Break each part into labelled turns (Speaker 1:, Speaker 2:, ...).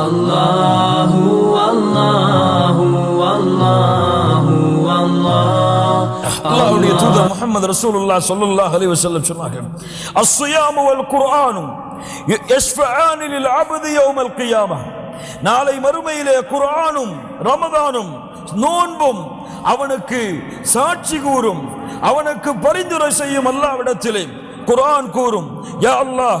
Speaker 1: الله والله والله والله
Speaker 2: அல்லாஹ்வுடைய தூதர் முஹம்மது ரசூலுல்லாஹ் ஸல்லல்லாஹு அலைஹி வஸல்லம் சொன்னார்கள் அஸ்ஸியாமு வல் குர்ஆனு யஸ்ஃபஆனி லில் அப்தி யௌமல் கியாமah நாளை மறுமையிலே குர்ஆனும் ரமதானும் நோன்பும் அவனுக்கு சாட்சி கூறும் அவனுக்கு பரிந்துரை செய்யும் அல்லாவிடத்திலே குர்ஆன் கூறும் யா அல்லாஹ்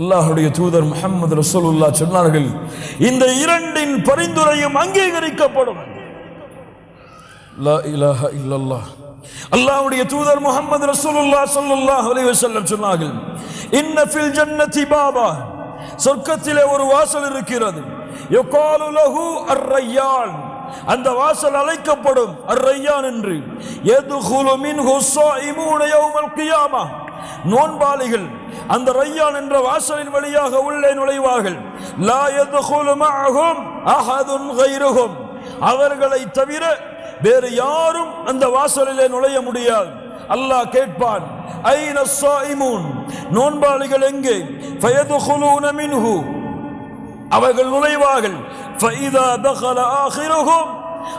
Speaker 2: அல்லாஹுடைய தூதர் முகமது ரசூலுல்லா சொன்னார்கள் இந்த இரண்டின் பரிந்துரையும் அங்கீகரிக்கப்படும். லா அல்லாஹ்வுடைய தூதர் முகமது ரசூலுல்லா ஸல்லல்லாஹு அலைஹி சொன்னார்கள் இன்ன ஃபில் ஜன்னதி பாபா. சொர்க்கத்திலே ஒரு வாசல் இருக்கிறது. யுகாலு லஹு அர்ரையான். அந்த வாசல் அழைக்கப்படும் அர்-ரையான் என்று. யதுகுலு மின்ஹு ஸாயிமூன யௌமல் கியாமா. நோன்பாளிகள் அந்த ரையான் என்ற வாசலின் வழியாக உள்ளே நுழைவார்கள். லா யதுகுலு மஅஹும் அஹதுன் கைருஹும். அவர்களை தவிர வேறு யாரும் அந்த வாசலிலே நுழைய முடியாது. அல்லாஹ் கேட்பான் ஐன ஸாயிமூன்? நோன்பாளிகள் எங்கே? ஃபயதுகுலூன மின்ஹு. அவர்கள் நுழைவார்கள். ஃபைதா தகல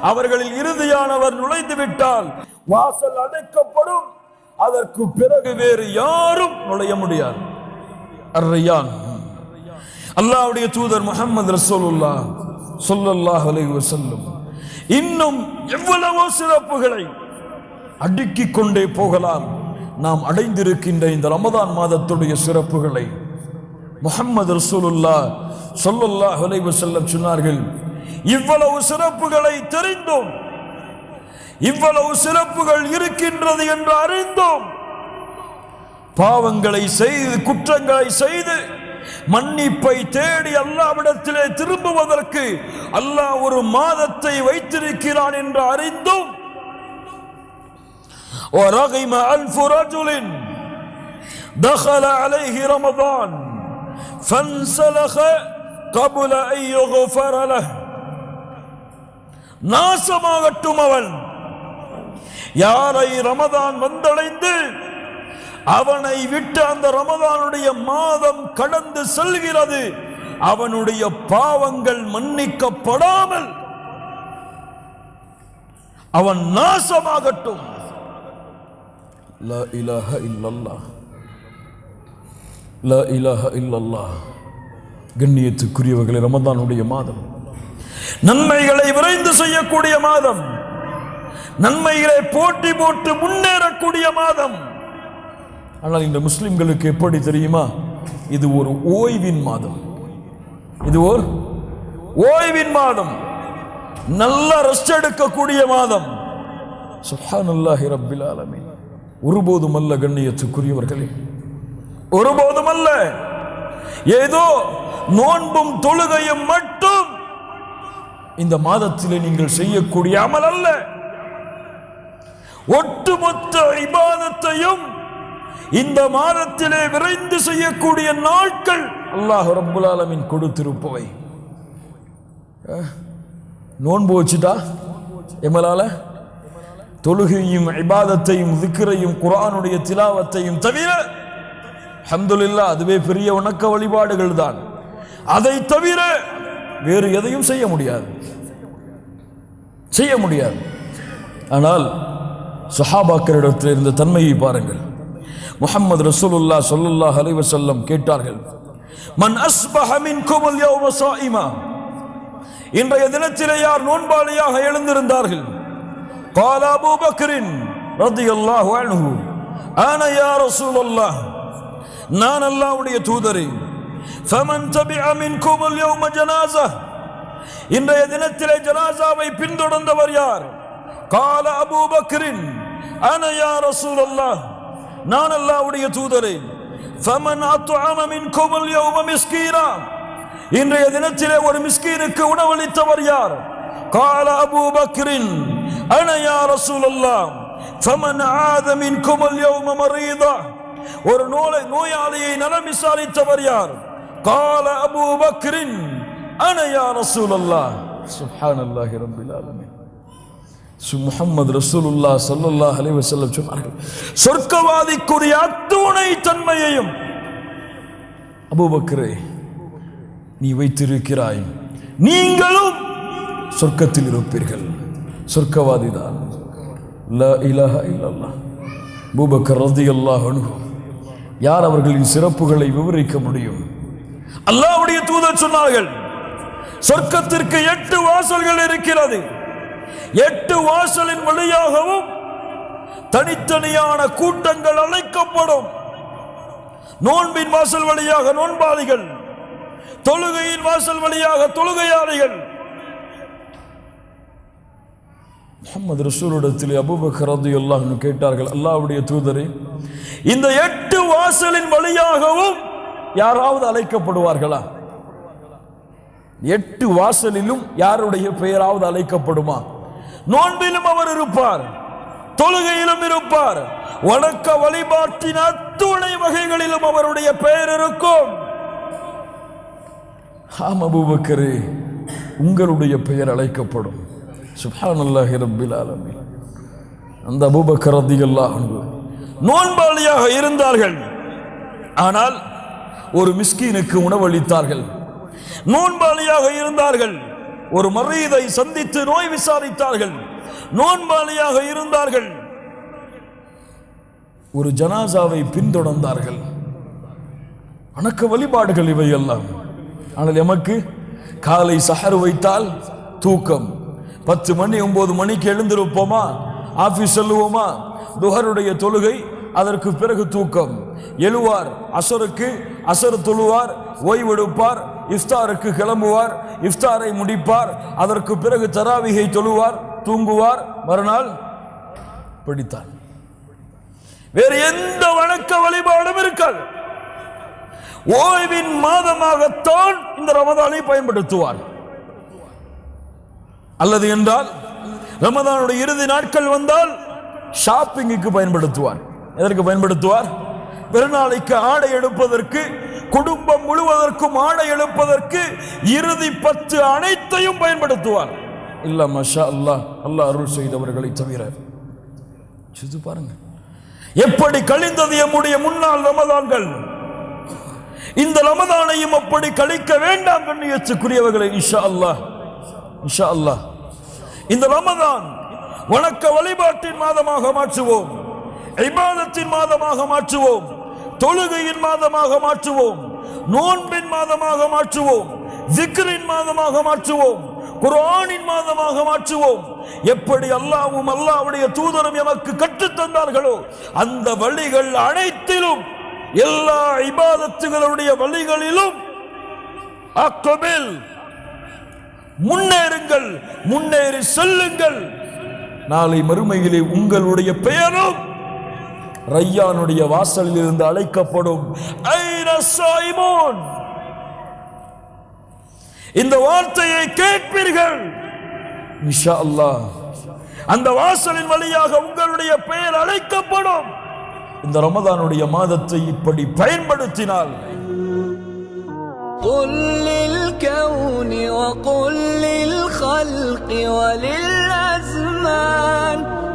Speaker 2: அவர்களில் இறுதியானவர் நுழைந்து விட்டால் வாசல் அடைக்கப்படும். அதற்கு பிறகு வேறு யாரும் நுழைய முடியாது. அல்லாவுடைய தூதர் முகமது ரசூலுல்லாஹ் சொல்லல்லாஹ் அலைஹி செல்லும் இன்னும் எவ்வளவோ சிறப்புகளை அடுக்கிக் கொண்டே போகலாம். நாம் அடைந்திருக்கின்ற இந்த ரமதான் மாதத்துடைய சிறப்புகளை முகமது ரசூலுல்லா சொல்லல்லா அலைஹி வஸல்லம் சொன்னார்கள். இவ்வளவு சிறப்புகளை தெரிந்தோம் இவ்வளவு சிறப்புகள் இருக்கின்றது என்று அறிந்தோம் பாவங்களை செய்து குற்றங்களை செய்து மன்னிப்பை தேடி அல்லாவிடத்திலே திரும்புவதற்கு அல்லாஹ் ஒரு மாதத்தை வைத்திருக்கிறான் என்று அறிந்தும் ورغم ألف رجل دخل عليه رمضان فانسلخ قبل أن يغفر له நாசமாகட்டும் அவன் யாரை ரமதான் வந்தடைந்து அவனை விட்டு அந்த ரமதானுடைய மாதம் கடந்து செல்கிறது. அவனுடைய பாவங்கள் மன்னிக்கப்படாமல் அவன் நாசமாகட்டும். கண்ணியத்துக்குரியவர்களை கண்ணியத்துக்குரியவர்களே ரமதானுடைய மாதம். நன்மைகளை விரைந்து செய்யக்கூடிய மாதம். நன்மையிலே போட்டி போட்டு முன்னேறக்கூடிய மாதம். ஆனால் இந்த முஸ்லிம்களுக்கு எப்படி தெரியுமா? இது ஒரு ஓய்வின் மாதம். இது ஒரு ஓய்வின் மாதம். நல்ல ரெஸ்ட் எடுக்கக்கூடிய மாதம். சுஹானல்லாஹி ரப்பில் ஆலமீன். ஒருபோதும் அல்ல கண்ணியத்துக்குரியவர்களே. ஒருபோதும் அல்ல. ஏதோ நோன்பும் தொழுகையும் மட்டும் இந்த மாதத்தில் நீங்கள் செய்யக்கூடிய அமல் அல்ல. ஒட்டுமொத்த இபாதத்தையும் இந்த மாதத்திலே விரைந்து செய்யக்கூடிய நாட்கள் அல்லாஹ் ரப்புல் கொடுத்திருப்பவை. அஹ், நோன்பு வச்சுட்டா? எம்மலால? தொழுகையும் இபாதத்தையும் திக்ரையும் குரானுடைய திலாவத்தையும் தவிர அல்ஹம்துலில்லாஹ் அதுவே பெரிய வணக்க வழிபாடுகள் தான். அதை தவிர வேறு எதையும் செய்ய முடியாது. செய்ய முடியாது. ஆனால் சஹாபாக்களிடத்தில் இருந்த தன்மையை பாருங்கள் முஹம்மது ரசூலுல்லா ஸல்லல்லாஹு அலைஹி வஸல்லம் கேட்டார்கள் மன் அஸ்பஹ மின்கும் அல்-யௌம ஸாயிமா இன்றைய தினத்திலே யார் நோன்பாளியாக எழுந்திருந்தார்கள் قال أبو بكر رضي الله عنه أنا يا رسول الله நான் அல்லாஹ்வுடைய தூதரே فمن تبع منكم اليوم جنازة இன்றைய தினத்திலே ஜனாசாவை பின்தொடர்ந்தவர் யார் கால அபூ பக்ரின் அன யா ரசூலல்லாஹ் நான் அல்லாஹ்வுடைய தூதரே ஃபமன் அத்அம மின்கும் அல்-யௌம மிஸ்கீனா இன்றைய தினத்திலே ஒரு மிஸ்கீனுக்கு உணவளித்தவர் யார் قال أبو بكر أنا يا رسول الله فمن عاد منكم اليوم مريضا ஒரு நோய் நோயாளியை நலம் விசாரித்தவர் யார் قال أبو بكر أنا يا رسول الله سبحان الله رب العالمين சு- முஹம்மது ரசூலுல்லாஹ் அலி அலைஹி சொன்னார்கள் சொர்க்கவாதிக்குரிய அத்துணை தன்மையையும் அபூபக்கரே நீ வைத்திருக்கிறாய். நீங்களும் சொர்க்கத்தில் இருப்பீர்கள். சொர்க்கவாதிதான் தான். இலாஹ இல்லல்லாஹ். அபூபக்கர் யார் அவர்களின் சிறப்புகளை விவரிக்க முடியும்? அல்லாவுடைய தூதர் சொன்னார்கள் சொர்க்கத்திற்கு எட்டு வாசல்கள் இருக்கிறது. எட்டு வாசலின் வழியாகவும் தனித்தனியான கூட்டங்கள் அழைக்கப்படும். நோன்பின் வாசல் வழியாக நோன்பாளிகள் தொழுகையின் வாசல் வழியாக தொழுகையாளிகள். முகமது ரசூலிடத்தில் அபுபக்ரது எல்லாம் கேட்டார்கள் அல்லாவுடைய தூதரே இந்த எட்டு வாசலின் வழியாகவும் யாராவது அழைக்கப்படுவார்களா? எட்டு வாசலிலும் யாருடைய பெயராவது அழைக்கப்படுமா? நோன்பிலும் அவர் இருப்பார் தொழுகையிலும் இருப்பார் வணக்க வழிபாட்டின் அத்துணை வகைகளிலும் அவருடைய பெயர் இருக்கும். ஆம் உங்களுடைய பெயர் அழைக்கப்படும். சுபானல்லாஹி ரப்பில் ஆலமி அந்த அபூபக்கர் ரலியல்லாஹு நோன்பாளியாக இருந்தார்கள். ஆனால் ஒரு மிஸ்கீனுக்கு உணவளித்தார்கள். நோன்பாளியாக இருந்தார்கள். ஒரு மறையதை சந்தித்து நோய் விசாரித்தார்கள். நோன்பாளியாக இருந்தார்கள். ஒரு ஜனாசாவை பின்தொடர்ந்தார்கள். வணக்க வழிபாடுகள் இவை எல்லாம் ஆனால் எமக்கு காலை சஹர் வைத்தால் தூக்கம். பத்து மணி ஒன்பது மணிக்கு எழுந்திருப்போமா? ஆபீஸ் செல்லுவோமா? துஹருடைய தொழுகை அதற்கு பிறகு தூக்கம். எழுவார் அசருக்கு அசர் தொழுவார் ஓய்வெடுப்பார் இஃப்தாருக்கு கிளம்புவார் இஃப்தாரை முடிப்பார் அதற்கு பிறகு தராவிகை தொழுவார் தூங்குவார். மறுநாள் பிடித்தார். வேறு எந்த வணக்க வழிபாடும் இருக்காது. ஓய்வின் மாதமாகத்தான் இந்த ரமதானை பயன்படுத்துவார். அல்லது என்றால் ரமதானுடைய இறுதி நாட்கள் வந்தால் ஷாப்பிங்குக்கு பயன்படுத்துவார். எதற்கு பயன்படுத்துவார்? பெருநாளைக்கு ஆடை எடுப்பதற்கு குடும்பம் முழுவதற்கும் ஆடை எடுப்பதற்கு இறுதி பத்து அனைத்தையும் பயன்படுத்துவார். இல்ல மஷா அல்லாஹ் அல்லாஹ் அருள் செய்தவர்களை தவிர. சிது பாருங்க. எப்படி கழிந்தது எம்முடைய முன்னாள் ரமதான்கள்? இந்த ரமதானையும் அப்படி கழிக்க வேண்டாம் கண்ணியத்துக்குரியவர்களை இஷா அல்லாஹ். இஷா அல்லாஹ். இந்த ரமதான் வணக்க வழிபாட்டின் மாதமாக மாற்றுவோம். இபாதத்தின் மாதமாக மாற்றுவோம். தொழுகையின் மாதமாக மாற்றுவோம் நோன்பின் மாதமாக மாற்றுவோம் ஜிக்ரின் மாதமாக மாற்றுவோம் குரானின் மாதமாக மாற்றுவோம். எப்படி அல்லாவும் அல்லாவுடைய தூதரும் எமக்கு கற்றுத் தந்தார்களோ அந்த வழிகள் அனைத்திலும் எல்லா இபாதத்துகளுடைய வழிகளிலும் அக்கபில். முன்னேறுங்கள் முன்னேறி செல்லுங்கள். நாளை மறுமையிலே உங்களுடைய பெயரும் ரையானுடைய வாசலில் இருந்து அழைக்கப்படும் ஐன சாய்மோன் இந்த வார்த்தையை கேட்பீர்கள் இன்ஷா அல்லாஹ் அந்த வாசலின் வழியாக உங்களுடைய பெயர் அழைக்கப்படும் இந்த ரமதானுடைய மாதத்தை இப்படி பயன்படுத்தினால்
Speaker 1: قل للكون وقل للخلق وللأزمان